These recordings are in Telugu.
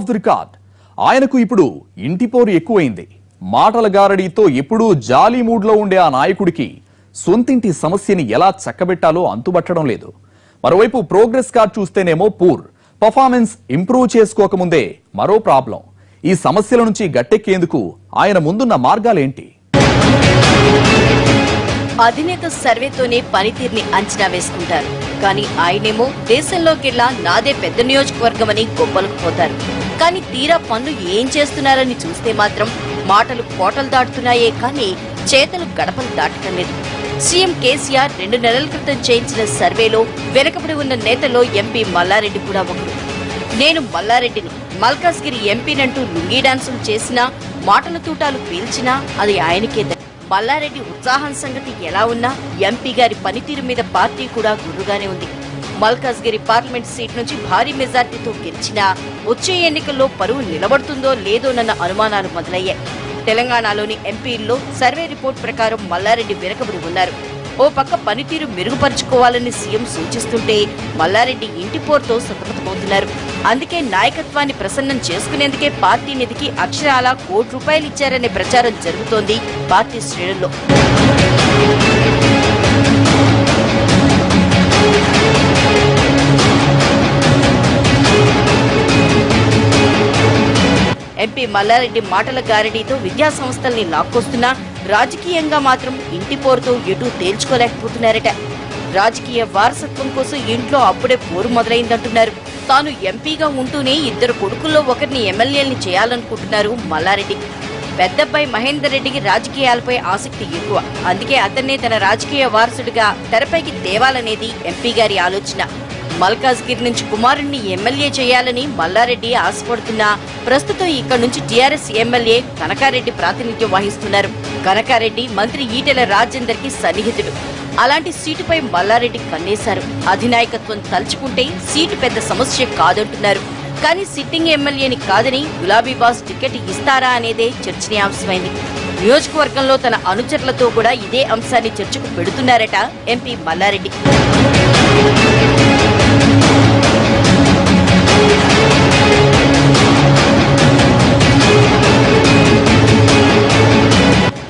ఆఫ్ ది రికార్డ్ ఆయనకు ఇప్పుడు ఇంటి పోరు ఎక్కువైంది. మాటల గారడీతో ఎప్పుడూ జాలీ మూడ్లో ఉండే ఆ నాయకుడికి సొంతింటి సమస్యని ఎలా చక్కబెట్టాలో అంతుబట్టడం లేదు. మరోవైపు ప్రోగ్రెస్ కార్డ్ చూస్తేనేమో పూర్. పర్ఫార్మెన్స్ ఇంప్రూవ్ చేసుకోకముందే మరో ప్రాబ్లం. ఈ సమస్యల నుంచి గట్టెక్కేందుకు ఆయన ముందున్న మార్గాలేంటి? అధినేత సర్వేతోనే పనితీరుని అంచనా వేసుకుంటారు. కానీ ఆయనేమో దేశంలోకెల్లా నాదే పెద్ద నియోజకవర్గమని గొప్పలకు పోతారు. కానీ తీరా పనులు ఏం చేస్తున్నారని చూస్తే మాత్రం మాటలు కోటలు దాటుతున్నాయే కానీ చేతలు గడపలు దాటడం లేదు. సీఎం కేసీఆర్ రెండు నెలల క్రితం చేయించిన సర్వేలో వెనకబడి ఉన్న నేతలో ఎంపీ మల్లారెడ్డి కూడా ఒకరు. నేను మల్లారెడ్డిని. మల్కాజ్గిరి ఎంపీనంటూ లుంగీ డాన్సులు చేసినా మాటల తూటాలు పీల్చినా అది ఆయనకే మల్లారెడ్డి ఉత్సాహం సంగతి ఎలా ఉన్నా ఎంపీ గారి పనితీరు మీద పార్టీ కూడా గుర్రుగానే ఉంది. మల్కాజ్గిరి పార్లమెంట్ సీట్ నుంచి భారీ మెజార్టీతో గెలిచినా వచ్చే ఎన్నికల్లో పరువు నిలబడుతుందో లేదోనన్న అనుమానాలు మొదలయ్యాయి. తెలంగాణలోని ఎంపీల్లో సర్వే రిపోర్ట్ ప్రకారం మల్లారెడ్డి వెనకబడి ఉన్నారు. ఓ పక్క పనితీరు మెరుగుపరుచుకోవాలని సీఎం సూచిస్తుంటే మల్లారెడ్డి ఇంటి పోరుతో సతమతమవుతున్నారు. అందుకే నాయకత్వాన్ని ప్రసన్నం చేసుకునేందుకే పార్టీ నిధికి అక్షరాల కోటి రూపాయలు ఇచ్చారనే ప్రచారం జరుగుతోంది పార్టీ శ్రేణుల్లో. ఎంపీ మల్లారెడ్డి మాటల గారడీతో విద్యా సంస్థల్ని లాక్కొస్తున్నా రాజకీయంగా మాత్రం ఇంటి పోరుతో ఎటూ తేల్చుకోలేకపోతున్నారట. రాజకీయ వారసత్వం కోసం ఇంట్లో అప్పుడే పోరు మొదలైందంటున్నారు. తాను ఎంపీగా ఉంటూనే ఇద్దరు కొడుకుల్లో ఒకరిని ఎమ్మెల్యేల్ని చేయాలనుకుంటున్నారు మల్లారెడ్డి. పెద్దబ్బాయి మహేందర్ రెడ్డికి రాజకీయాలపై ఆసక్తి ఎక్కువ. అందుకే అతన్నే తన రాజకీయ వారసుడిగా తెరపైకి తేవాలనేది ఎంపీ గారి ఆలోచన. మల్కాజ్గిరి నుంచి కుమారుణ్ణి ఎమ్మెల్యే చేయాలని మల్లారెడ్డి ఆశపడుతున్నా. ప్రస్తుతం ఇక్కడ నుంచి టీఆర్ఎస్ ఎమ్మెల్యే కనకారెడ్డి ప్రాతినిధ్యం వహిస్తున్నారు. కనకారెడ్డి మంత్రి ఈటెల రాజేందర్కి సన్నిహితుడు. అలాంటి సీటుపై మల్లారెడ్డి కన్నేశారు. అధినాయకత్వం తలుచుకుంటే సీటు పెద్ద సమస్య కాదంటున్నారు. కానీ సిట్టింగ్ ఎమ్మెల్యేని కాదని గులాబీ బాస్ టికెట్ ఇస్తారా అనేదే చర్చనీయాంశమైంది. నియోజకవర్గంలో తన అనుచరులతో కూడా ఇదే అంశాన్ని చర్చకు పెడుతున్నారట ఎంపీ మల్లారెడ్డి.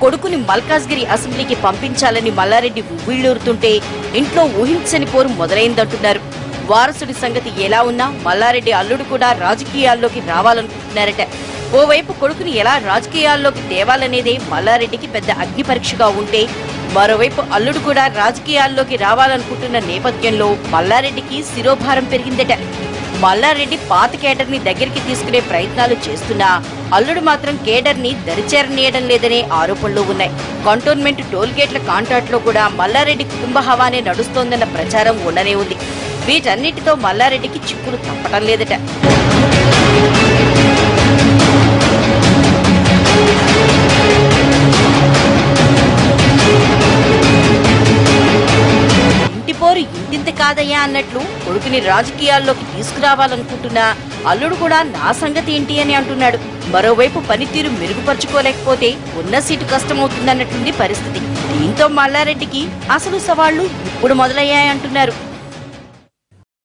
కొడుకుని మల్కాజ్గిరి అసెంబ్లీకి పంపించాలని మల్లారెడ్డి ఉవ్విళ్ళూరుతుంటే ఇంట్లో ఊహించని పోరు మొదలైందంటున్నారు. వారసుడి సంగతి ఎలా ఉన్నా మల్లారెడ్డి అల్లుడు కూడా రాజకీయాల్లోకి రావాలనుకుంటున్నారట. ఓవైపు కొడుకుని ఎలా రాజకీయాల్లోకి తేవాలనేదే మల్లారెడ్డికి పెద్ద అగ్ని పరీక్షగా ఉంటే మరోవైపు అల్లుడు కూడా రాజకీయాల్లోకి రావాలనుకుంటున్న నేపథ్యంలో మల్లారెడ్డికి శిరోభారం పెరిగిందట. మల్లారెడ్డి పాత కేడర్ని దగ్గరికి తీసుకునే ప్రయత్నాలు చేస్తున్నా అల్లుడు మాత్రం కేడర్ని దరిచేరనీయడం లేదనే ఆరోపణలు ఉన్నాయి. కంటోన్మెంట్ టోల్గేట్ల కాంట్రాక్ట్లో కూడా మల్లారెడ్డి కుటుంబ హవానే నడుస్తోందన్న ప్రచారం ఉండనే ఉంది. వీటన్నిటితో మల్లారెడ్డికి చిక్కులు తప్పటం లేదట. కాదయ్యా అన్నట్లు కొడుకుని రాజకీయాల్లోకి తీసుకురావాలనుకుంటున్నా అల్లుడు కూడా నా సంగతి ఏంటి అని అంటున్నాడు. మరోవైపు పనితీరు మెరుగుపరుచుకోలేకపోతే ఉన్న సీటు కష్టమవుతుందన్నట్లుంది పరిస్థితి. దీంతో మల్లారెడ్డికి అసలు సవాళ్ళు ఇప్పుడు మొదలయ్యాయంటున్నారు.